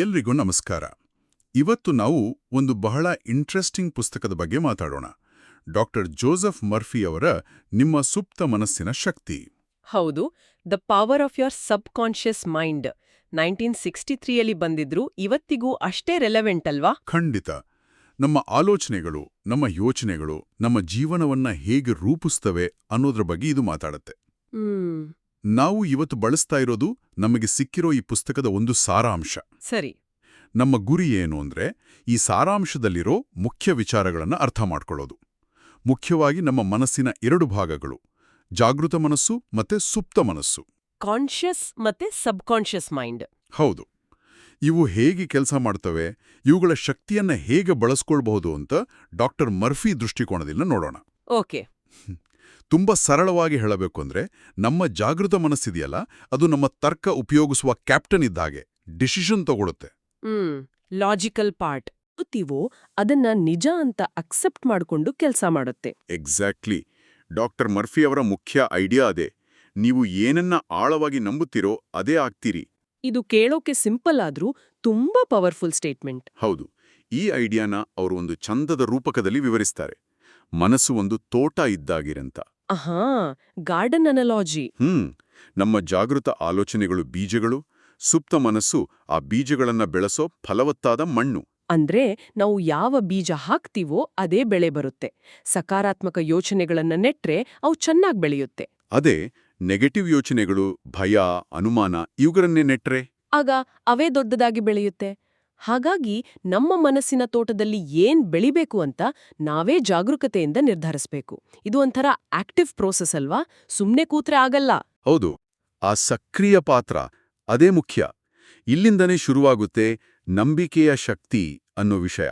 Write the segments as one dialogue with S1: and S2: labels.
S1: ಎಲ್ರಿಗೂ ನಮಸ್ಕಾರ. ಇವತ್ತು ನಾವು ಒಂದು ಬಹಳ ಇಂಟ್ರೆಸ್ಟಿಂಗ್ ಪುಸ್ತಕದ ಬಗ್ಗೆ ಮಾತಾಡೋಣ. ಡಾಕ್ಟರ್ ಜೋಸೆಫ್ ಮರ್ಫಿ ಅವರ ನಿಮ್ಮ ಸುಪ್ತ ಮನಸ್ಸಿನ ಶಕ್ತಿ.
S2: ಹೌದು the power of your subconscious mind nineteen sixty ತ್ರೀಯಲ್ಲಿ ಬಂದಿದ್ರು ಇವತ್ತಿಗೂ ಅಷ್ಟೇ ರೆಲೆವೆಂಟ್ ಅಲ್ವಾ?
S1: ಖಂಡಿತ. ನಮ್ಮ ಆಲೋಚನೆಗಳು ನಮ್ಮ ಯೋಚನೆಗಳು ನಮ್ಮ ಜೀವನವನ್ನ ಹೇಗೆ ರೂಪಿಸ್ತವೆ ಅನ್ನೋದ್ರ ಬಗ್ಗೆ ಇದು ಮಾತಾಡತ್ತೆ. ನಾವು ಇವತ್ತು ಬಳಸ್ತಾ ಇರೋದು ನಮಗೆ ಸಿಕ್ಕಿರೋ ಈ ಪುಸ್ತಕದ ಒಂದು ಸಾರಾಂಶ.
S2: ಸರಿ.
S1: ನಮ್ಮ ಗುರಿ ಏನು ಅಂದ್ರೆ ಈ ಸಾರಾಂಶದಲ್ಲಿರೋ ಮುಖ್ಯ ವಿಚಾರಗಳನ್ನು ಅರ್ಥ ಮಾಡ್ಕೊಳ್ಳೋದು. ಮುಖ್ಯವಾಗಿ ನಮ್ಮ ಮನಸ್ಸಿನ ಎರಡು ಭಾಗಗಳು ಜಾಗೃತ ಮನಸ್ಸು ಮತ್ತೆ ಸುಪ್ತ ಮನಸ್ಸು.
S2: ಕಾನ್ಷಿಯಸ್ ಮತ್ತೆ ಸಬ್ ಕಾನ್ಷಿಯಸ್ ಮೈಂಡ್.
S1: ಹೌದು. ಇವು ಹೇಗೆ ಕೆಲಸ ಮಾಡ್ತವೆ ಇವುಗಳ ಶಕ್ತಿಯನ್ನ ಹೇಗೆ ಬಳಸ್ಕೊಳ್ಬಹುದು ಅಂತ ಡಾಕ್ಟರ್ ಮರ್ಫಿ ದೃಷ್ಟಿಕೋನದಿಂದ ನೋಡೋಣ.
S2: ಓಕೆ.
S1: ತುಂಬಾ ಸರಳವಾಗಿ ಹೇಳಬೇಕು ಅಂದ್ರೆ ನಮ್ಮ ಜಾಗೃತ ಮನಸ್ಸಿದೆಯಲ್ಲ ಅದು ನಮ್ಮ ತರ್ಕ ಉಪಯೋಗಿಸುವ ಕ್ಯಾಪ್ಟನ್ ಇದ್ದಾಗೆ ಡಿಸಿಷನ್ ತಗೊಳುತ್ತೆ.
S2: ಹ್ಮ್ ಲಾಜಿಕಲ್ ಪಾರ್ಟ್ ಗೊತ್ತಿವೋ ಅದನ್ನ ನಿಜ ಅಂತ ಅಕ್ಸೆಪ್ಟ್ ಮಾಡ್ಕೊಂಡು ಕೆಲಸ ಮಾಡುತ್ತೆ.
S1: ಎಕ್ಸಾಕ್ಟ್ಲಿ ಡಾಕ್ಟರ್ ಮರ್ಫಿ ಅವರ ಮುಖ್ಯ ಐಡಿಯಾ ಅದೇ. ನೀವು ಏನನ್ನ ಆಳವಾಗಿ ನಂಬುತ್ತೀರೋ ಅದೇ ಆಗ್ತೀರಿ.
S2: ಇದು ಕೇಳೋಕೆ ಸಿಂಪಲ್ ಆದ್ರೂ ತುಂಬಾ ಪವರ್ಫುಲ್ ಸ್ಟೇಟ್ಮೆಂಟ್
S1: ಹೌದು. ಈ ಐಡಿಯಾನ ಅವರು ಒಂದು ಚಂದದ ರೂಪಕದಲ್ಲಿ ವಿವರಿಸ್ತಾರೆ. ಮನಸ್ಸು ಒಂದು ತೋಟ ಇದ್ದಾಗಿರಂತ.
S2: ಅಹಾ ಗಾರ್ಡನ್ ಅನಲಾಜಿ.
S1: ಹ್ಮ್ ನಮ್ಮ ಜಾಗೃತ ಆಲೋಚನೆಗಳು ಬೀಜಗಳು ಸುಪ್ತ ಮನಸ್ಸು ಆ ಬೀಜಗಳನ್ನ ಬೆಳೆಸೋ ಫಲವತ್ತಾದ ಮಣ್ಣು.
S2: ಅಂದ್ರೆ ನಾವು ಯಾವ ಬೀಜ ಹಾಕ್ತೀವೋ ಅದೇ ಬೆಳೆ ಬರುತ್ತೆ. ಸಕಾರಾತ್ಮಕ ಯೋಚನೆಗಳನ್ನ ನೆಟ್ರೆ ಅವು ಚೆನ್ನಾಗಿ ಬೆಳೆಯುತ್ತೆ.
S1: ಅದೇ ನೆಗೆಟಿವ್ ಯೋಚನೆಗಳು ಭಯ ಅನುಮಾನ ಇವುಗಳನ್ನೇ ನೆಟ್ರೆ?
S2: ಆಗ ಅವೇ ದೊಡ್ಡದಾಗಿ ಬೆಳೆಯುತ್ತೆ. ಹಾಗಾಗಿ ನಮ್ಮ ಮನಸ್ಸಿನ ತೋಟದಲ್ಲಿ ಏನ್ ಬೆಳಿಬೇಕು ಅಂತ ನಾವೇ ಜಾಗರೂಕತೆಯಿಂದ ನಿರ್ಧರಿಸಬೇಕು. ಇದು ಒಂಥರ ಆಕ್ಟಿವ್ ಪ್ರೋಸೆಸ್ ಅಲ್ವಾ? ಸುಮ್ನೆ ಕೂತ್ರೆ ಆಗಲ್ಲ.
S1: ಹೌದು. ಆ ಸಕ್ರಿಯ ಪಾತ್ರ ಅದೇ ಮುಖ್ಯ. ಇಲ್ಲಿಂದನೇ ಶುರುವಾಗುತ್ತೆ ನಂಬಿಕೆಯ ಶಕ್ತಿ ಅನ್ನೋ ವಿಷಯ.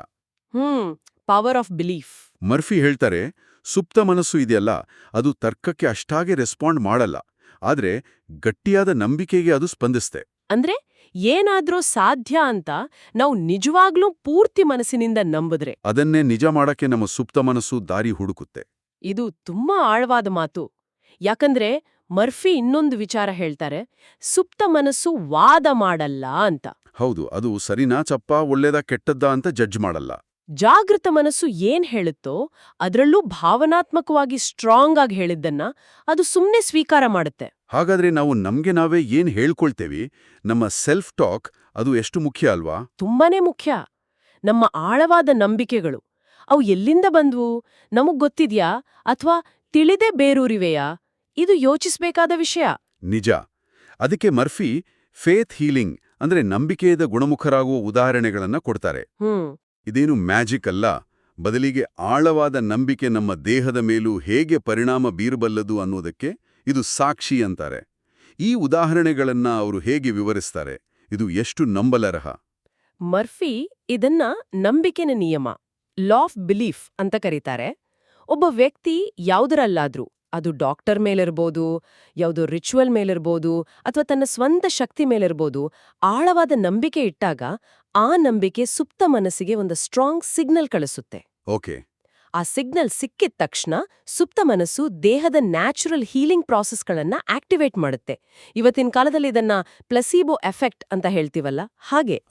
S2: Hmm power of belief
S1: Murphy ಹೇಳ್ತಾರೆ ಸುಪ್ತ ಮನಸ್ಸು ಇದೆಯಲ್ಲ ಅದು ತರ್ಕಕ್ಕೆ ಅಷ್ಟಾಗೆ ರೆಸ್ಪಾಂಡ್ ಮಾಡಲ್ಲ. ಆದ್ರೆ ಗಟ್ಟಿಯಾದ ನಂಬಿಕೆಗೆ ಅದು ಸ್ಪಂದಿಸ್ತೆ.
S2: ಅಂದ್ರೆ ಏನಾದ್ರೂ ಸಾಧ್ಯ ಅಂತ ನಾವು ನಿಜವಾಗ್ಲೂ ಪೂರ್ತಿ ಮನಸ್ಸಿನಿಂದ ನಂಬಿದ್ರೆ.
S1: ಅದನ್ನೇ ನಿಜ ಮಾಡಕ್ಕೆ ನಮ್ಮ ಸುಪ್ತ ಮನಸ್ಸು ದಾರಿ ಹುಡುಕುತ್ತೆ.
S2: ಇದು ತುಂಬಾ ಆಳವಾದ ಮಾತು. ಯಾಕಂದ್ರೆ ಮರ್ಫಿ ಇನ್ನೊಂದು ವಿಚಾರ ಹೇಳ್ತಾರೆ ಸುಪ್ತ ಮನಸ್ಸು ವಾದ ಮಾಡಲ್ಲ ಅಂತ.
S1: ಹೌದು ಅದು ಸರಿನಾ ಚಪ್ಪ ಒಳ್ಳೇದ ಕೆಟ್ಟದ್ದ ಅಂತ ಜಡ್ಜ್ ಮಾಡಲ್ಲ.
S2: ಜಾಗೃತ ಮನಸ್ಸು ಏನ್ ಹೇಳುತ್ತೋ ಅದರಲ್ಲೂ ಭಾವನಾತ್ಮಕವಾಗಿ ಸ್ಟ್ರಾಂಗ್ ಆಗಿ ಹೇಳಿದ್ದನ್ನ ಅದು ಸುಮ್ಮನೆ ಸ್ವೀಕಾರ ಮಾಡುತ್ತೆ.
S1: ಹಾಗಾದ್ರೆ ನಾವು ನಮ್ಗೆ ನಾವೇ ಏನ್ ಹೇಳ್ಕೊಳ್ತೇವಿ? ನಮ್ಮ ಸೆಲ್ಫ್ ಟಾಕ್ ಅದು ಎಷ್ಟು ಮುಖ್ಯ ಅಲ್ವಾ?
S2: ತುಂಬಾನೇ ಮುಖ್ಯ. ನಮ್ಮ ಆಳವಾದ ನಂಬಿಕೆಗಳು. ಅವು ಎಲ್ಲಿಂದ ಬಂದ್ವು? ನಮಗ್ ಗೊತ್ತಿದ್ಯಾ? ಅಥವಾ ತಿಳಿದೇ ಬೇರೂರಿವೆಯಾ? ಇದು ಯೋಚಿಸಬೇಕಾದ ವಿಷಯ.
S1: ನಿಜ. ಅದಕ್ಕೆ ಮರ್ಫಿ ಫೇತ್ ಹೀಲಿಂಗ್ ಅಂದ್ರೆ ನಂಬಿಕೆಯದ ಗುಣಮುಖರಾಗುವ ಉದಾಹರಣೆಗಳನ್ನ ಕೊಡ್ತಾರೆ.
S2: ಹ್ಮ್.
S1: ಇದೇನು ಮ್ಯಾಜಿಕ್ ಅಲ್ಲ? ಬದಲಿಗೆ ಆಳವಾದ ನಂಬಿಕೆ ನಮ್ಮ ದೇಹದ ಮೇಲೂ ಹೇಗೆ ಪರಿಣಾಮ ಬೀರಬಲ್ಲದು ಅನ್ನೋದಕ್ಕೆ ಇದು ಸಾಕ್ಷಿ ಅಂತಾರೆ. ಈ ಉದಾಹರಣೆಗಳನ್ನ ಅವರು ಹೇಗೆ ವಿವರಿಸ್ತಾರೆ? ಇದು ಎಷ್ಟು ನಂಬಲರ್ಹ?
S2: ಮರ್ಫಿ ಇದನ್ನ ನಂಬಿಕೆನ ನಿಯಮ ಲಾ ಆಫ್ ಬಿಲೀಫ್ ಅಂತ ಕರೀತಾರೆ. ಒಬ್ಬ ವ್ಯಕ್ತಿ ಯಾವುದರಲ್ಲಾದ್ರೂ, ಅದು ಡಾಕ್ಟರ್ ಮೇಲಿರ್ಬೋದು, ಯಾವುದೋ ರಿಚುವಲ್ ಮೇಲಿರ್ಬೋದು, ಅಥವಾ ತನ್ನ ಸ್ವಂತ ಶಕ್ತಿ ಮೇಲಿರ್ಬೋದು, ಆಳವಾದ ನಂಬಿಕೆ ಇಟ್ಟಾಗ ಆ ನಂಬಿಕೆ ಸುಪ್ತ ಮನಸ್ಸಿಗೆ ಒಂದು ಸ್ಟ್ರಾಂಗ್ ಸಿಗ್ನಲ್ ಕಳಿಸುತ್ತೆ.
S1: ಓಕೆ.
S2: ಆ ಸಿಗ್ನಲ್ ಸಿಕ್ಕಿದ ತಕ್ಷಣ ಸುಪ್ತ ಮನಸ್ಸು ದೇಹದ ನ್ಯಾಚುರಲ್ ಹೀಲಿಂಗ್ ಪ್ರಾಸೆಸ್ಗಳನ್ನ ಆಕ್ಟಿವೇಟ್ ಮಾಡುತ್ತೆ. ಇವತ್ತಿನ ಕಾಲದಲ್ಲಿ ಇದನ್ನ ಪ್ಲಸೀಬೋ ಎಫೆಕ್ಟ್ ಅಂತ ಹೇಳ್ತೀವಲ್ಲ? ಹಾಗೆ.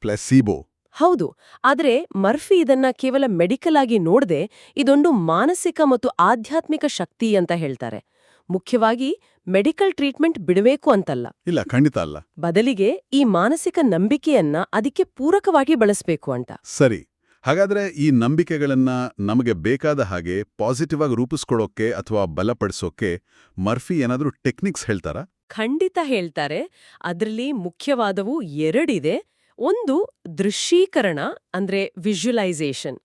S1: ಪ್ಲಸೀಬೋ
S2: ಹೌದು. ಆದರೆ ಮರ್ಫಿ ಇದನ್ನ ಕೇವಲ ಮೆಡಿಕಲ್ ಆಗಿ ನೋಡದೆ ಇದೊಂದು ಮಾನಸಿಕ ಮತ್ತು ಆಧ್ಯಾತ್ಮಿಕ ಶಕ್ತಿ ಅಂತ ಹೇಳ್ತಾರೆ. ಮುಖ್ಯವಾಗಿ ಮೆಡಿಕಲ್ ಟ್ರೀಟ್ಮೆಂಟ್ ಬಿಡಬೇಕು ಅಂತಲ್ಲ.
S1: ಇಲ್ಲ ಖಂಡಿತ ಅಲ್ಲ.
S2: ಬದಲಿಗೆ ಈ ಮಾನಸಿಕ ನಂಬಿಕೆಯನ್ನ ಅದಕ್ಕೆ ಪೂರಕವಾಗಿ ಬಳಸಬೇಕು ಅಂತ.
S1: ಸರಿ. ಹಾಗಾದ್ರೆ ಈ ನಂಬಿಕೆಗಳನ್ನ ನಮಗೆ ಬೇಕಾದ ಹಾಗೆ ಪಾಸಿಟಿವ್ ಆಗಿ ರೂಪಿಸ್ಕೊಳ್ಳೋಕೆ ಅಥವಾ ಬಲಪಡಿಸೋಕೆ ಮರ್ಫಿ ಏನಾದರೂ ಟೆಕ್ನಿಕ್ಸ್ ಹೇಳ್ತಾರಾ?
S2: ಖಂಡಿತ ಹೇಳ್ತಾರೆ. ಅದರಲ್ಲಿ ಮುಖ್ಯವಾದವು ಎರಡಿದೆ. ಒಂದು ದೃಶ್ಯೀಕರಣ ಅಂದ್ರೆ ವಿಜುವಲೈಸೇಷನ್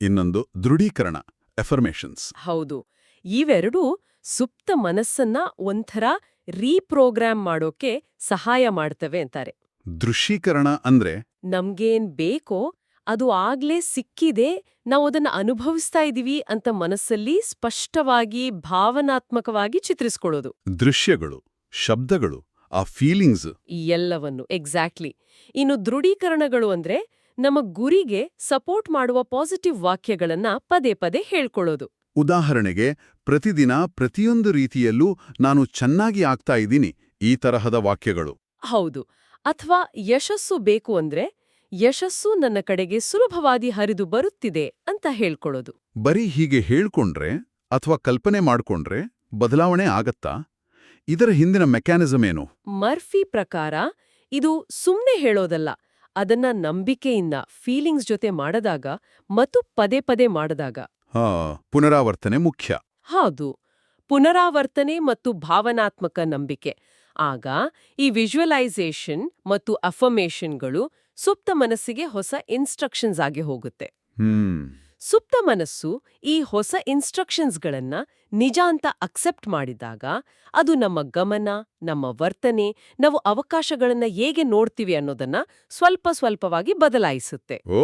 S1: ಇನ್ನೊಂದು ದೃಢೀಕರಣ ಎಫರ್ಮೇಷನ್ಸ್.
S2: ಹೌದು. ಇವೆರಡೂ ಸುಪ್ತ ಮನಸ್ಸನ್ನ ಒಂಥರ ರೀಪ್ರೋಗ್ರಾಮ್ ಮಾಡೋಕೆ ಸಹಾಯ ಮಾಡ್ತವೆ ಅಂತಾರೆ.
S1: ದೃಶ್ಯೀಕರಣ ಅಂದ್ರೆ?
S2: ನಮ್ಗೇನ್ ಬೇಕೋ ಅದು ಆಗ್ಲೇ ಸಿಕ್ಕಿದೆ ನಾವು ಅದನ್ನ ಅನುಭವಿಸ್ತಾ ಇದೀವಿ ಅಂತ ಮನಸ್ಸಲ್ಲಿ ಸ್ಪಷ್ಟವಾಗಿ ಭಾವನಾತ್ಮಕವಾಗಿ ಚಿತ್ರಿಸ್ಕೊಳ್ಳೋದು.
S1: ದೃಶ್ಯಗಳು ಶಬ್ದಗಳು ಆ ಫೀಲಿಂಗ್ಸ್
S2: ಈ ಎಲ್ಲವನ್ನು ಎಕ್ಸಾಕ್ಟ್ಲಿ ಇನ್ನು ದೃಢೀಕರಣಗಳು ಅಂದ್ರೆ ನಮ್ಮ ಗುರಿಗೆ ಸಪೋರ್ಟ್ ಮಾಡುವ ಪಾಸಿಟಿವ್ ವಾಕ್ಯಗಳನ್ನ ಪದೇ ಪದೇ ಹೇಳ್ಕೊಳ್ಳೋದು.
S1: ಉದಾಹರಣೆಗೆ ಪ್ರತಿದಿನ ಪ್ರತಿಯೊಂದು ರೀತಿಯಲ್ಲೂ ನಾನು ಚೆನ್ನಾಗಿ ಆಗ್ತಾ ಇದ್ದೀನಿ ಈ ತರಹದ ವಾಕ್ಯಗಳು.
S2: ಹೌದು. ಅಥವಾ ಯಶಸ್ಸು ಬೇಕು ಅಂದ್ರೆ ಯಶಸ್ಸು ನನ್ನ ಕಡೆಗೆ ಸುಲಭವಾಗಿ ಹರಿದು ಬರುತ್ತಿದೆ ಅಂತ ಹೇಳ್ಕೊಳ್ಳೋದು.
S1: ಬರೀ ಹೀಗೆ ಹೇಳ್ಕೊಂಡ್ರೆ ಅಥವಾ ಕಲ್ಪನೆ ಮಾಡ್ಕೊಂಡ್ರೆ ಬದಲಾವಣೆ ಆಗತ್ತಾ? ಇದರ ಹಿಂದಿನ ಮೆಕ್ಯಾನಿಸಮ್ ಏನು?
S2: ಮರ್ಫಿ ಪ್ರಕಾರ ಇದು ಸುಮ್ನೆ ಹೇಳೋದಲ್ಲ ಅದನ್ನ ನಂಬಿಕೆಯಿಂದ ಫೀಲಿಂಗ್ಸ್ ಜೊತೆ ಮಾಡದಾಗ ಮತ್ತು ಪದೇ ಪದೇ ಮಾಡದಾಗ.
S1: ಹಾ ಪುನರಾವರ್ತನೆ ಮುಖ್ಯ.
S2: ಹೌದು. ಪುನರಾವರ್ತನೆ ಮತ್ತು ಭಾವನಾತ್ಮಕ ನಂಬಿಕೆ. ಆಗ ಈ ವಿಜುವಲೈಸೇಷನ್ ಮತ್ತು ಅಫರ್ಮೇಷನ್ಗಳು ಸುಪ್ತ ಮನಸ್ಸಿಗೆ ಹೊಸ ಇನ್ಸ್ಟ್ರಕ್ಷನ್ಸ್ ಆಗಿ ಹೋಗುತ್ತೆ. ಸುಪ್ತ ಮನಸ್ಸು ಈ ಹೊಸ ಇನ್ಸ್ಟ್ರಕ್ಷನ್ಸ್ಗಳನ್ನ ನಿಜ ಅಂತ ಅಕ್ಸೆಪ್ಟ್ ಮಾಡಿದಾಗ ಅದು ನಮ್ಮ ಗಮನ ನಮ್ಮ ವರ್ತನೆ ನಾವು ಅವಕಾಶಗಳನ್ನ ಹೇಗೆ ನೋಡ್ತೀವಿ ಅನ್ನೋದನ್ನ ಸ್ವಲ್ಪ ಸ್ವಲ್ಪವಾಗಿ ಬದಲಾಯಿಸುತ್ತೆ.
S1: ಓ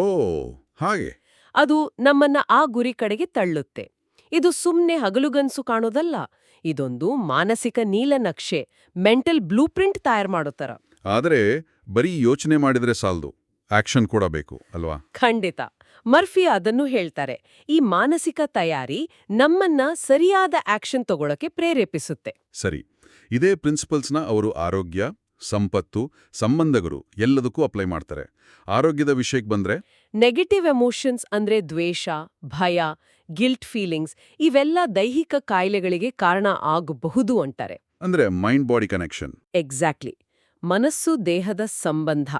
S1: ಹಾಗೆ.
S2: ಅದು ನಮ್ಮನ್ನ ಆ ಗುರಿ ಕಡೆಗೆ ತಳ್ಳುತ್ತೆ. ಇದು ಸುಮ್ನೆ ಹಗಲುಗನ್ಸು ಕಾಣೋದಲ್ಲ ಇದೊಂದು ಮಾನಸಿಕ ನೀಲನಕ್ಷೆ ಮೆಂಟಲ್ ಬ್ಲೂ ಪ್ರಿಂಟ್ ತಯಾರು ಮಾಡೋ ಥರ.
S1: ಆದರೆ ಬರೀ ಯೋಚನೆ ಮಾಡಿದ್ರೆ ಸಾಲದು ಆಕ್ಷನ್ ಕೂಡ ಬೇಕು ಅಲ್ವಾ?
S2: ಖಂಡಿತ. ಮರ್ಫಿ ಅದನ್ನು ಹೇಳ್ತಾರೆ ಈ ಮಾನಸಿಕ ತಯಾರಿ ನಮ್ಮನ್ನ ಸರಿಯಾದ ಆಕ್ಷನ್ ತಗೊಳಕ್ಕೆ ಪ್ರೇರೇಪಿಸುತ್ತೆ.
S1: ಸರಿ ಇದೇ ಪ್ರಿನ್ಸಿಪಲ್ಸ್ನ ಅವರು ಆರೋಗ್ಯ ಸಂಪತ್ತು ಸಂಬಂಧಗಳು ಎಲ್ಲದಕ್ಕೂ ಅಪ್ಲೈ ಮಾಡ್ತಾರೆ. ಆರೋಗ್ಯದ ವಿಷಯಕ್ಕೆ ಬಂದ್ರೆ?
S2: ನೆಗೆಟಿವ್ ಎಮೋಷನ್ಸ್ ಅಂದ್ರೆ ದ್ವೇಷ ಭಯ ಗಿಲ್ಟ್ ಫೀಲಿಂಗ್ಸ್ ಇವೆಲ್ಲ ದೈಹಿಕ ಕಾಯಿಲೆಗಳಿಗೆ ಕಾರಣ ಆಗಬಹುದು ಅಂತಾರೆ.
S1: ಅಂದ್ರೆ ಮೈಂಡ್ ಬಾಡಿ ಕನೆಕ್ಷನ್
S2: ಎಕ್ಸಾಕ್ಟ್ಲಿ ಮನಸ್ಸು ದೇಹದ ಸಂಬಂಧ.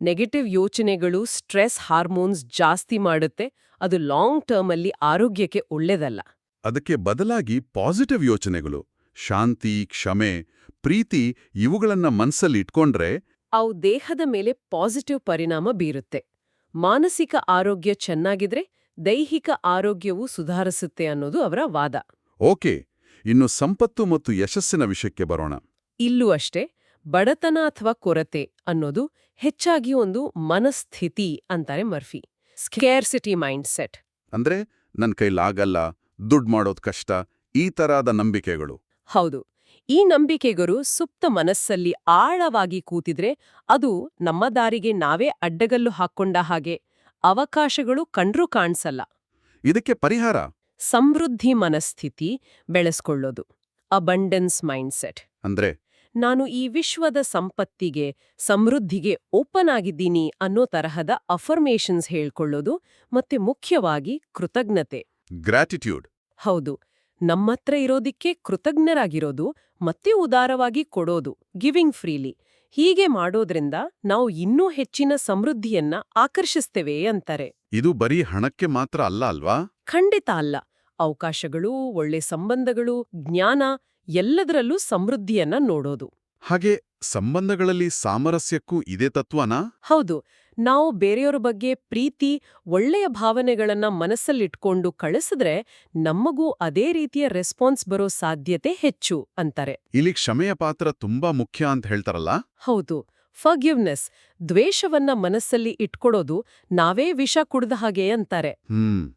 S2: ನೆಗೆಟಿವ್ ಯೋಚನೆಗಳು ಸ್ಟ್ರೆಸ್ ಹಾರ್ಮೋನ್ಸ್ ಜಾಸ್ತಿ ಮಾಡುತ್ತೆ. ಅದು ಲಾಂಗ್ ಟರ್ಮಲ್ಲಿ ಆರೋಗ್ಯಕ್ಕೆ ಒಳ್ಳೆಯದಲ್ಲ
S1: ಅದಕ್ಕೆ ಬದಲಾಗಿ ಪಾಸಿಟಿವ್ ಯೋಚನೆಗಳು. ಶಾಂತಿ ಕ್ಷಮೆ ಪ್ರೀತಿ ಇವುಗಳನ್ನ ಮನ್ಸಲ್ಲಿ ಇಟ್ಕೊಂಡ್ರೆ
S2: ಅವು ದೇಹದ ಮೇಲೆ ಪಾಸಿಟಿವ್ ಪರಿಣಾಮ ಬೀರುತ್ತೆ. ಮಾನಸಿಕ ಆರೋಗ್ಯ ಚೆನ್ನಾಗಿದ್ರೆ ದೈಹಿಕ ಆರೋಗ್ಯವೂ ಸುಧಾರಿಸುತ್ತೆ ಅನ್ನೋದು ಅವರ ವಾದ.
S1: ಓಕೆ ಇನ್ನು ಸಂಪತ್ತು ಮತ್ತು ಯಶಸ್ಸಿನ ವಿಷಯಕ್ಕೆ ಬರೋಣ.
S2: ಇಲ್ಲೂ ಅಷ್ಟೇ ಬಡತನ ಅಥವಾ ಕೊರತೆ ಅನ್ನೋದು ಹೆಚ್ಚಾಗಿ ಒಂದು ಮನಸ್ಥಿತಿ ಅಂತಾರೆ ಮರ್ಫಿ. ಸ್ಕೇರ್ಸಿಟಿ ಮೈಂಡ್ ಸೆಟ್
S1: ಅಂದ್ರೆ ನನ್ ಕೈಲಾಗಲ್ಲ ದುಡ್ಡು ಮಾಡೋದ್ ಕಷ್ಟ ಈ ತರಹದ ನಂಬಿಕೆಗಳು.
S2: ಹೌದು. ಈ ನಂಬಿಕೆಗರು ಸುಪ್ತ ಮನಸ್ಸಲ್ಲಿ ಆಳವಾಗಿ ಕೂತಿದ್ರೆ ಅದು ನಮ್ಮ ದಾರಿಗೆ ನಾವೇ ಅಡ್ಡಗಲ್ಲು ಹಾಕ್ಕೊಂಡ ಹಾಗೆ ಅವಕಾಶಗಳು ಕಂಡ್ರೂ ಕಾಣ್ಸಲ್ಲ.
S1: ಇದಕ್ಕೆ ಪರಿಹಾರ?
S2: ಸಮೃದ್ಧಿ ಮನಸ್ಥಿತಿ ಬೆಳೆಸ್ಕೊಳ್ಳೋದು. ಅಬಂಡೆನ್ಸ್ ಮೈಂಡ್ಸೆಟ್
S1: ಅಂದ್ರೆ?
S2: ನಾನು ಈ ವಿಶ್ವದ ಸಂಪತ್ತಿಗೆ ಸಮೃದ್ಧಿಗೆ ಓಪನ್ ಆಗಿದ್ದೀನಿ ಅನ್ನೋ ತರಹದ ಅಫರ್ಮೇಷನ್ಸ್ ಹೇಳ್ಕೊಳ್ಳೋದು ಮತ್ತೆ ಮುಖ್ಯವಾಗಿ ಕೃತಜ್ಞತೆ.
S1: ಗ್ರಾಟಿಟ್ಯೂಡ್
S2: ಹೌದು. ನಮ್ಮತ್ರ ಇರೋದಿಕ್ಕೆ ಕೃತಜ್ಞರಾಗಿರೋದು ಮತ್ತೆ ಉದಾರವಾಗಿ ಕೊಡೋದು ಗಿವಿಂಗ್ ಫ್ರೀಲಿ ಹೀಗೆ ಮಾಡೋದ್ರಿಂದ ನಾವು ಇನ್ನೂ ಹೆಚ್ಚಿನ ಸಮೃದ್ಧಿಯನ್ನ ಆಕರ್ಷಿಸ್ತೇವೆ ಅಂತಾರೆ.
S1: ಇದು ಬರೀ ಹಣಕ್ಕೆ ಮಾತ್ರ ಅಲ್ಲ ಅಲ್ವಾ?
S2: ಖಂಡಿತ ಅಲ್ಲ. ಅವಕಾಶಗಳು ಒಳ್ಳೆ ಸಂಬಂಧಗಳು ಜ್ಞಾನ ಎಲ್ಲದರಲ್ಲೂ ಸಮೃದ್ಧಿಯನ್ನ ನೋಡೋದು.
S1: ಹಾಗೆ ಸಂಬಂಧಗಳಲ್ಲಿ ಸಾಮರಸ್ಯಕ್ಕೂ ಇದೇ ತತ್ವನಾ?
S2: ಹೌದು. ನಾವು ಬೇರೆಯವರ ಬಗ್ಗೆ ಪ್ರೀತಿ ಒಳ್ಳೆಯ ಭಾವನೆಗಳನ್ನ ಮನಸ್ಸಲ್ಲಿಟ್ಕೊಂಡು ಕಳಿಸಿದ್ರೆ ನಮಗೂ ಅದೇ ರೀತಿಯ ರೆಸ್ಪಾನ್ಸ್ ಬರೋ ಸಾಧ್ಯತೆ ಹೆಚ್ಚು ಅಂತಾರೆ.
S1: ಇಲ್ಲಿ ಕ್ಷಮೆಯ ಪಾತ್ರ ತುಂಬಾ ಮುಖ್ಯ ಅಂತ ಹೇಳ್ತಾರಲ್ಲ?
S2: ಹೌದು. ಫರ್ಗಿವ್ನೆಸ್ ದ್ವೇಷವನ್ನ ಮನಸ್ಸಲ್ಲಿ ಇಟ್ಕೊಡೋದು ನಾವೇ ವಿಷ ಕುಡ್ದ ಹಾಗೆ ಅಂತಾರೆ.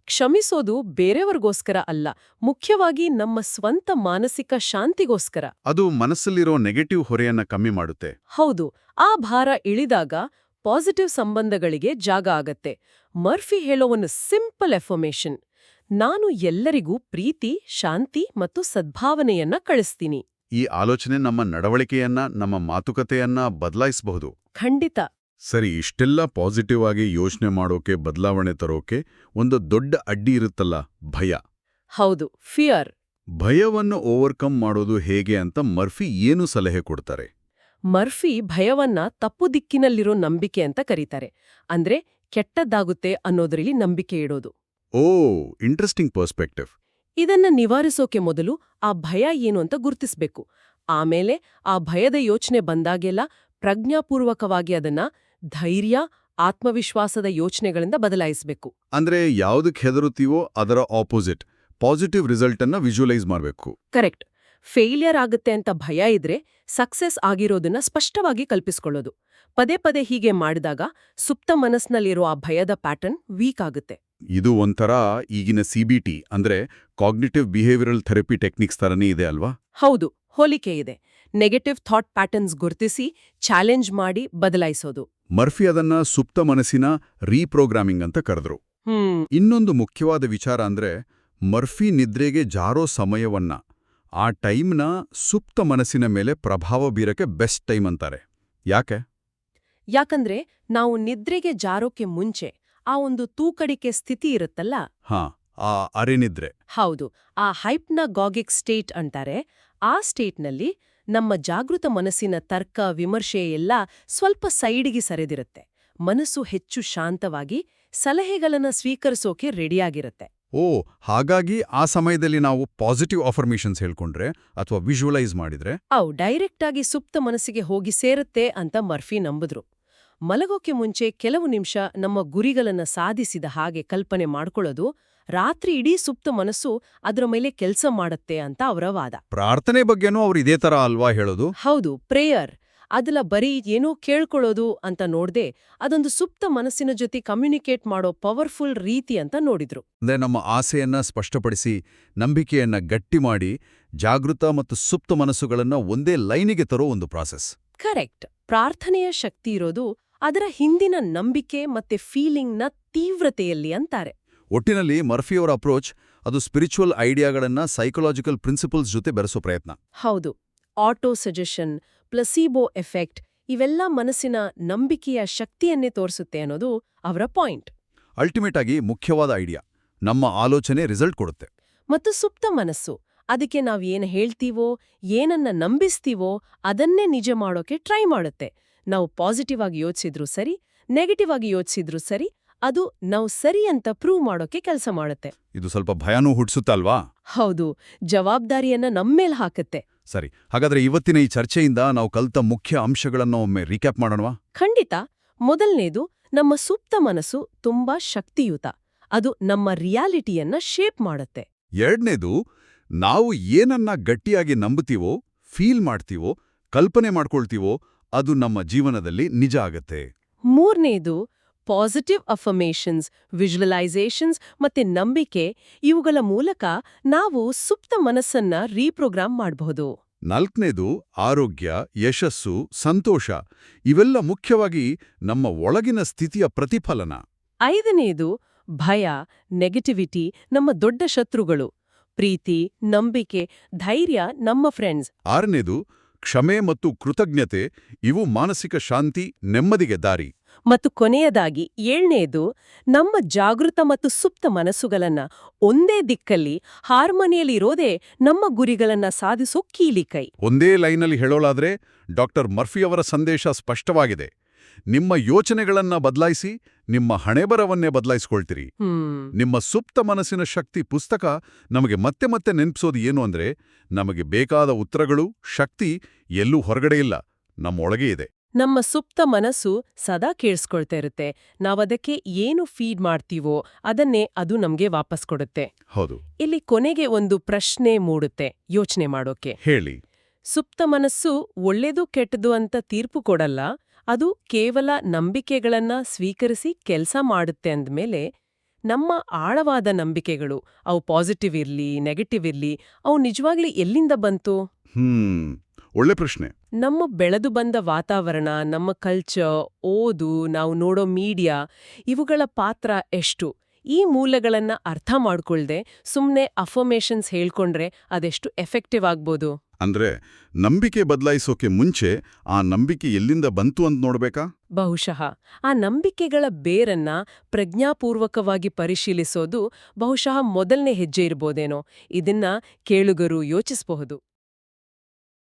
S2: ಕ್ಷಮಿಸೋದು ಬೇರೆಯವರಿಗೋಸ್ಕರ ಅಲ್ಲ ಮುಖ್ಯವಾಗಿ ನಮ್ಮ ಸ್ವಂತ ಮಾನಸಿಕ ಶಾಂತಿಗೋಸ್ಕರ.
S1: ಅದು ಮನಸ್ಸಲ್ಲಿರೋ ನೆಗೆಟಿವ್ ಹೊರೆಯನ್ನ ಕಮ್ಮಿ ಮಾಡುತ್ತೆ.
S2: ಹೌದು ಆ ಭಾರ ಇಳಿದಾಗ ಪಾಸಿಟಿವ್ ಸಂಬಂಧಗಳಿಗೆ ಜಾಗ ಆಗತ್ತೆ. ಮರ್ಫಿ ಹೇಳೋ ಒಂದು ಸಿಂಪಲ್ ಎಫರ್ಮೇಷನ್ ನಾನು ಎಲ್ಲರಿಗೂ ಪ್ರೀತಿ ಶಾಂತಿ ಮತ್ತು ಸದ್ಭಾವನೆಯನ್ನ ಕಳಿಸ್ತೀನಿ.
S1: ಈ ಆಲೋಚನೆ ನಮ್ಮ ನಡವಳಿಕೆಯನ್ನ ನಮ್ಮ ಮಾತುಕತೆಯನ್ನ ಬದಲಾಯಿಸಬಹುದು.
S2: ಖಂಡಿತ.
S1: ಸರಿ ಇಷ್ಟೆಲ್ಲ ಪಾಸಿಟಿವ್ ಆಗಿ ಯೋಚನೆ ಮಾಡೋಕೆ ಬದಲಾವಣೆ ತರೋಕೆ ಒಂದು ದೊಡ್ಡ ಅಡ್ಡಿ ಇರುತ್ತಲ್ಲ ಭಯ.
S2: ಹೌದು ಫಿಯರ್
S1: ಭಯವನ್ನು ಓವರ್ಕಮ್ ಮಾಡೋದು ಹೇಗೆ ಅಂತ ಮರ್ಫಿ ಏನು ಸಲಹೆ ಕೊಡ್ತಾರೆ?
S2: ಮರ್ಫಿ ಭಯವನ್ನ ತಪ್ಪು ದಿಕ್ಕಿನಲ್ಲಿರೋ ನಂಬಿಕೆ ಅಂತ ಕರೀತಾರೆ. ಅಂದ್ರೆ ಕೆಟ್ಟದ್ದಾಗುತ್ತೆ ಅನ್ನೋದ್ರಲ್ಲಿ ನಂಬಿಕೆ ಇಡೋದು.
S1: ಓ ಇಂಟ್ರೆಸ್ಟಿಂಗ್ ಪರ್ಸ್ಪೆಕ್ಟಿವ್
S2: ಇದನ್ನ ನಿವಾರಿಸೋಕೆ ಮೊದಲು ಆ ಭಯ ಏನು ಅಂತ ಗುರ್ತಿಸ್ಬೇಕು. ಆಮೇಲೆ ಆ ಭಯದ ಯೋಚನೆ ಬಂದಾಗೆಲ್ಲ ಪ್ರಜ್ಞಾಪೂರ್ವಕವಾಗಿ ಅದನ್ನ ಧೈರ್ಯ ಆತ್ಮವಿಶ್ವಾಸದ ಯೋಚನೆಗಳಿಂದ ಬದಲಾಯಿಸಬೇಕು.
S1: ಅಂದ್ರೆ ಯಾವುದಕ್ಕೆ ಹೆದರುತ್ತೀವೋ ಅದರ ಆಪೋಸಿಟ್ ಪಾಸಿಟಿವ್ ರಿಸಲ್ಟ್ ಅನ್ನ ವಿಜುವಲೈಸ್ ಮಾಡಬೇಕು.
S2: ಕರೆಕ್ಟ್. ಫೇಲಿಯರ್ ಆಗುತ್ತೆ ಅಂತ ಭಯ ಇದ್ರೆ ಸಕ್ಸೆಸ್ ಆಗಿರೋದನ್ನ ಸ್ಪಷ್ಟವಾಗಿ ಕಲ್ಪಿಸ್ಕೊಳ್ಳೋದು. ಪದೇ ಪದೇ ಹೀಗೆ ಮಾಡಿದಾಗ ಸುಪ್ತ ಮನಸ್ಸಿನಲ್ಲಿರೋ ಆ ಭಯದ ಪ್ಯಾಟರ್ನ್ ವೀಕ್ ಆಗುತ್ತೆ.
S1: ಇದು ಒಂಥರ ಈಗಿನ ಸಿ ಬಿ ಟಿ ಅಂದ್ರೆ ಕಾಗ್ನಿಟಿವ್ ಬಿಹೇವಿಯರಲ್ ಥೆರಪಿ ಟೆಕ್ನಿಕ್ಸ್ ತರನೇ ಇದೆ ಅಲ್ವಾ?
S2: ಹೌದು ಹೋಲಿಕೆ ಇದೆ. ನೆಗೆಟಿವ್ ಥಾಟ್ ಪ್ಯಾಟರ್ನ್ಸ್ ಗುರುತಿಸಿ ಚಾಲೆಂಜ್ ಮಾಡಿ ಬದಲಾಯಿಸೋದು.
S1: ಮರ್ಫಿ ಅದನ್ನ ಸುಪ್ತ ಮನಸ್ಸಿನ ರೀಪ್ರೋಗ್ರಾಮಿಂಗ್ ಅಂತ ಕರೆದ್ರು. ಇನ್ನೊಂದು ಮುಖ್ಯವಾದ ವಿಚಾರ ಅಂದ್ರೆ ಮರ್ಫಿ ನಿದ್ರೆಗೆ ಜಾರೋ ಸಮಯವನ್ನ ಆ ಟೈಮ್ನ ಸುಪ್ತ ಮನಸ್ಸಿನ ಮೇಲೆ ಪ್ರಭಾವ ಬೀರಕ್ಕೆ ಬೆಸ್ಟ್ ಟೈಮ್ ಅಂತಾರೆ. ಯಾಕೆ?
S2: ಯಾಕಂದ್ರೆ ನಾವು ನಿದ್ರೆಗೆ ಜಾರೋಕೆ ಮುಂಚೆ ಆ ಒಂದು ತೂಕಡಿಕೆ ಸ್ಥಿತಿ ಇರುತ್ತಲ್ಲ?
S3: ಹಾ ಆ ಅರೆನಿದ್ರೆ.
S2: ಹೌದು ಆ ಹೈಪ್ನಾಗಾಗಿಕ್ ಸ್ಟೇಟ್ ಅಂತಾರೆ. ಆ ಸ್ಟೇಟ್ನಲ್ಲಿ ನಮ್ಮ ಜಾಗೃತ ಮನಸ್ಸಿನ ತರ್ಕ ವಿಮರ್ಶೆ ಎಲ್ಲ ಸ್ವಲ್ಪ ಸೈಡಿಗೆ ಸರಿದಿರುತ್ತೆ. ಮನಸ್ಸು ಹೆಚ್ಚು ಶಾಂತವಾಗಿ ಸಲಹೆಗಳನ್ನ ಸ್ವೀಕರಿಸೋಕೆ ರೆಡಿಯಾಗಿರುತ್ತೆ.
S1: ಓ ಹಾಗಾಗಿ ಆ ಸಮಯದಲ್ಲಿ ನಾವು ಪಾಸಿಟಿವ್ ಅಫರ್ಮೇಷನ್ಸ್ ಹೇಳ್ಕೊಂಡ್ರೆ ಅಥವಾ ವಿಜುವಲೈಸ್ ಮಾಡಿದ್ರೆ?
S2: ಅವು ಡೈರೆಕ್ಟ್ ಆಗಿ ಸುಪ್ತ ಮನಸ್ಸಿಗೆ ಹೋಗಿ ಸೇರುತ್ತೆ ಅಂತ ಮರ್ಫಿ ನಂಬಿದ್ರು. ಮಲಗೋಕೆ ಮುಂಚೆ ಕೆಲವು ನಿಮಿಷ ನಮ್ಮ ಗುರಿಗಳನ್ನ ಸಾಧಿಸಿದ ಹಾಗೆ ಕಲ್ಪನೆ ಮಾಡ್ಕೊಳ್ಳೋದು ರಾತ್ರಿ ಇಡೀ ಸುಪ್ತ ಮನಸ್ಸು ಅದರ ಮೇಲೆ ಕೆಲಸ ಮಾಡುತ್ತೆ ಅಂತ ಅವರ ವಾದ.
S1: ಪ್ರಾರ್ಥನೆ ಬಗ್ಗೆನೂ ಅವ್ರು ಇದೇ ತರ ಅಲ್ವಾ ಹೇಳೋದು?
S2: ಹೌದು ಪ್ರೇಯರ್. ಅದಲ್ಲ ಬರೀ ಏನೋ ಕೇಳ್ಕೊಳ್ಳೋದು ಅಂತ ನೋಡ್ದೆ ಅದೊಂದು ಸುಪ್ತ ಮನಸ್ಸಿನ ಜೊತೆ ಕಮ್ಯುನಿಕೇಟ್ ಮಾಡೋ ಪವರ್ಫುಲ್ ರೀತಿ ಅಂತ ನೋಡಿದ್ರು.
S1: ಅಂದ್ರೆ ನಮ್ಮ ಆಸೆಯನ್ನ ಸ್ಪಷ್ಟಪಡಿಸಿ ನಂಬಿಕೆಯನ್ನ ಗಟ್ಟಿ ಮಾಡಿ ಜಾಗೃತ ಮತ್ತು ಸುಪ್ತ ಮನಸ್ಸುಗಳನ್ನ ಒಂದೇ ಲೈನಿಗೆ ತರೋ ಒಂದು ಪ್ರಾಸೆಸ್.
S2: ಕರೆಕ್ಟ್. ಪ್ರಾರ್ಥನೆಯ ಶಕ್ತಿ ಇರೋದು ಅದರ ಹಿಂದಿನ ನಂಬಿಕೆ ಮತ್ತೆ ಫೀಲಿಂಗ್ನ ತೀವ್ರತೆಯಲ್ಲಿ ಅಂತಾರೆ.
S1: ಒಟ್ಟಿನಲ್ಲಿ ಮರ್ಫಿಯವರ ಅಪ್ರೋಚ್ ಅದು ಸ್ಪಿರಿಚುವಲ್ ಐಡಿಯಾಗಳನ್ನ ಸೈಕಲಾಜಿಕಲ್ ಪ್ರಿನ್ಸಿಪಲ್ಸ್ ಜೊತೆ ಬೆರೆಸೋ ಪ್ರಯತ್ನ.
S2: ಹೌದು. ಆಟೋ ಸಜೆಷನ್ ಪ್ಲಸೀಬೋ ಎಫೆಕ್ಟ್ ಇವೆಲ್ಲ ಮನಸ್ಸಿನ ನಂಬಿಕೆಯ ಶಕ್ತಿಯನ್ನೇ ತೋರಿಸುತ್ತೆ ಅನ್ನೋದು ಅವರ ಪಾಯಿಂಟ್
S1: ಅಲ್ಟಿಮೇಟ್ ಆಗಿ ಮುಖ್ಯವಾದ ಐಡಿಯಾ ನಮ್ಮ ಆಲೋಚನೆ ರಿಸಲ್ಟ್ ಕೊಡುತ್ತೆ.
S2: ಮತ್ತು ಸುಪ್ತ ಮನಸ್ಸು. ಅದಕ್ಕೆ ನಾವು ಏನು ಹೇಳ್ತೀವೋ ಏನನ್ನ ನಂಬಿಸ್ತೀವೋ ಅದನ್ನೇ ನಿಜ ಮಾಡೋಕೆ ಟ್ರೈ ಮಾಡುತ್ತೆ. ನಾವು ಪಾಸಿಟಿವ್ ಆಗಿ ಯೋಚಿಸಿದ್ರು ಸರಿ ನೆಗೆಟಿವ್ ಆಗಿ ಯೋಚಿಸಿದ್ರು ಸರಿ ಅದು ನಾವು ಸರಿ ಅಂತ ಪ್ರೂವ್ ಮಾಡೋಕೆ ಕೆಲಸ ಮಾಡುತ್ತೆ.
S1: ಇದು ಸ್ವಲ್ಪ ಭಯನೂ ಹುಟ್ಟಿಸುತ್ತಲ್ವಾ
S2: ಹೌದು ಜವಾಬ್ದಾರಿಯನ್ನ ನಮ್ಮೇಲ್ ಹಾಕತ್ತೆ.
S1: ಸರಿ ಹಾಗಾದ್ರೆ ಇವತ್ತಿನ ಈ ಚರ್ಚೆಯಿಂದ ನಾವು ಕಲ್ತ ಮುಖ್ಯ ಅಂಶಗಳನ್ನು ಒಮ್ಮೆ ರೀಕ್ಯಾಪ್ ಮಾಡೋಣವಾ?
S2: ಖಂಡಿತ. ಮೊದಲನೇದು ನಮ್ಮ ಸುಪ್ತ ಮನಸ್ಸು ತುಂಬಾ ಶಕ್ತಿಯುತ. ಅದು ನಮ್ಮ ರಿಯಾಲಿಟಿಯನ್ನ ಶೇಪ್ ಮಾಡುತ್ತೆ.
S1: ಎರಡನೇದು ನಾವು ಏನನ್ನ ಗಟ್ಟಿಯಾಗಿ ನಂಬುತ್ತೀವೋ ಫೀಲ್ ಮಾಡ್ತೀವೋ ಕಲ್ಪನೆ ಮಾಡ್ಕೊಳ್ತೀವೋ ಅದು ನಮ್ಮ ಜೀವನದಲ್ಲಿ ನಿಜ ಆಗತ್ತೆ.
S2: ಮೂರನೇದು ಪಾಸಿಟಿವ್ ಅಫರ್ಮೇಷನ್ಸ್ ವಿಜುವಲೈಸೇಷನ್ಸ್ ಮತ್ತೆ ನಂಬಿಕೆ ಇವುಗಳ ಮೂಲಕ ನಾವು ಸುಪ್ತ ಮನಸ್ಸನ್ನ ರೀಪ್ರೋಗ್ರಾಮ್ ಮಾಡಬಹುದು.
S1: ನಾಲ್ಕನೇದು ಆರೋಗ್ಯ ಯಶಸ್ಸು ಸಂತೋಷ ಇವೆಲ್ಲ ಮುಖ್ಯವಾಗಿ ನಮ್ಮ ಒಳಗಿನ ಸ್ಥಿತಿಯ ಪ್ರತಿಫಲನ.
S2: ಐದನೇದು ಭಯ ನೆಗೆಟಿವಿಟಿ ನಮ್ಮ ದೊಡ್ಡ ಶತ್ರುಗಳು ಪ್ರೀತಿ ನಂಬಿಕೆ ಧೈರ್ಯ ನಮ್ಮ ಫ್ರೆಂಡ್ಸ್
S1: ಆರನೇದು ಕ್ಷಮೆ ಮತ್ತು ಕೃತಜ್ಞತೆ ಇವು ಮಾನಸಿಕ ಶಾಂತಿ ನೆಮ್ಮದಿಗೆ ದಾರಿ.
S2: ಮತ್ತು ಕೊನೆಯದಾಗಿ ಏಳನೆಯದು ನಮ್ಮ ಜಾಗೃತ ಮತ್ತು ಸುಪ್ತ ಮನಸ್ಸುಗಳನ್ನ ಒಂದೇ ದಿಕ್ಕಲ್ಲಿ ಹಾರ್ಮೋನಿಯಲ್ಲಿರೋದೇ ನಮ್ಮ ಗುರಿಗಳನ್ನ ಸಾಧಿಸೋ ಕೀಲಿಕೈ.
S1: ಒಂದೇ ಲೈನಲ್ಲಿ ಹೇಳೋಳಾದ್ರೆ ಡಾಕ್ಟರ್ ಮರ್ಫಿಯವರ ಸಂದೇಶ ಸ್ಪಷ್ಟವಾಗಿದೆ. ನಿಮ್ಮ ಯೋಚನೆಗಳನ್ನ ಬದಲಾಯಿಸಿ ನಿಮ್ಮ ಹಣೆಬರವನ್ನೇ ಬದಲಾಯಿಸ್ಕೊಳ್ತೀರಿ. ನಿಮ್ಮ ಸುಪ್ತ ಮನಸ್ಸಿನ ಶಕ್ತಿ ಪುಸ್ತಕ ನಮಗೆ ಮತ್ತೆ ಮತ್ತೆ ನೆನಪಿಸೋದು ಏನು ಅಂದ್ರೆ ನಮಗೆ ಬೇಕಾದ ಉತ್ತರಗಳು ಶಕ್ತಿ ಎಲ್ಲೂ ಹೊರಗಡೆ ಇಲ್ಲ ನಮ್ಮೊಳಗೆ ಇದೆ.
S2: ನಮ್ಮ ಸುಪ್ತ ಮನಸ್ಸು ಸದಾ ಕೇಳಿಸ್ಕೊಳ್ತಾ ಇರುತ್ತೆ. ನಾವದಕ್ಕೆ ಏನು ಫೀಡ್ ಮಾಡ್ತೀವೋ ಅದನ್ನೇ ಅದು ನಮಗೆ ವಾಪಸ್ ಕೊಡುತ್ತೆ.
S1: ಹೌದು.
S2: ಇಲ್ಲಿ ಕೊನೆಗೆ ಒಂದು ಪ್ರಶ್ನೆ ಮೂಡುತ್ತೆ ಯೋಚನೆ ಮಾಡೋಕೆ.
S1: ಹೇಳಿ.
S2: ಸುಪ್ತ ಮನಸ್ಸು ಒಳ್ಳೇದು ಕೆಟ್ಟದು ಅಂತ ತೀರ್ಪು ಕೊಡಲ್ಲ ಅದು ಕೇವಲ ನಂಬಿಕೆಗಳನ್ನ ಸ್ವೀಕರಿಸಿ ಕೆಲಸ ಮಾಡುತ್ತೆ ಅಂದಮೇಲೆ ನಮ್ಮ ಆಳವಾದ ನಂಬಿಕೆಗಳು ಅವು ಪಾಸಿಟಿವ್ ಇರ್ಲಿ ನೆಗೆಟಿವ್ ಇರ್ಲಿ ಅವು ನಿಜವಾಗ್ಲಿ ಎಲ್ಲಿಂದ ಬಂತು?
S1: ಹ್ಮ್ ಒಳ್ಳೆ ಪ್ರಶ್ನೆ.
S2: ನಮ್ಮ ಬೆಳೆದು ಬಂದ ವಾತಾವರಣ ನಮ್ಮ ಕಲ್ಚರ್ ಓದು ನಾವು ನೋಡೋ ಮೀಡಿಯಾ ಇವುಗಳ ಪಾತ್ರ ಎಷ್ಟು? ಈ ಮೂಲಗಳನ್ನ ಅರ್ಥ ಮಾಡಿಕೊಳ್ಳದೆ ಸುಮ್ಮನೆ ಅಫರ್ಮೇಷನ್ಸ್ ಹೇಳ್ಕೊಂಡ್ರೆ ಅದೆಷ್ಟು ಎಫೆಕ್ಟಿವ್ ಆಗ್ಬೋದು?
S1: ಅಂದ್ರೆ ನಂಬಿಕೆ ಬದಲಾಯಿಸೋಕೆ ಮುಂಚೆ ಆ ನಂಬಿಕೆ ಎಲ್ಲಿಂದ ಬಂತು ಅಂತ ನೋಡ್ಬೇಕಾ?
S2: ಬಹುಶಃ. ಆ ನಂಬಿಕೆಗಳ ಬೇರನ್ನ ಪ್ರಜ್ಞಾಪೂರ್ವಕವಾಗಿ ಪರಿಶೀಲಿಸೋದು ಬಹುಶಃ ಮೊದಲನೇ ಹೆಜ್ಜೆ ಇರ್ಬೋದೇನೋ. ಇದನ್ನ ಕೇಳುಗರು ಯೋಚಿಸಬಹುದು.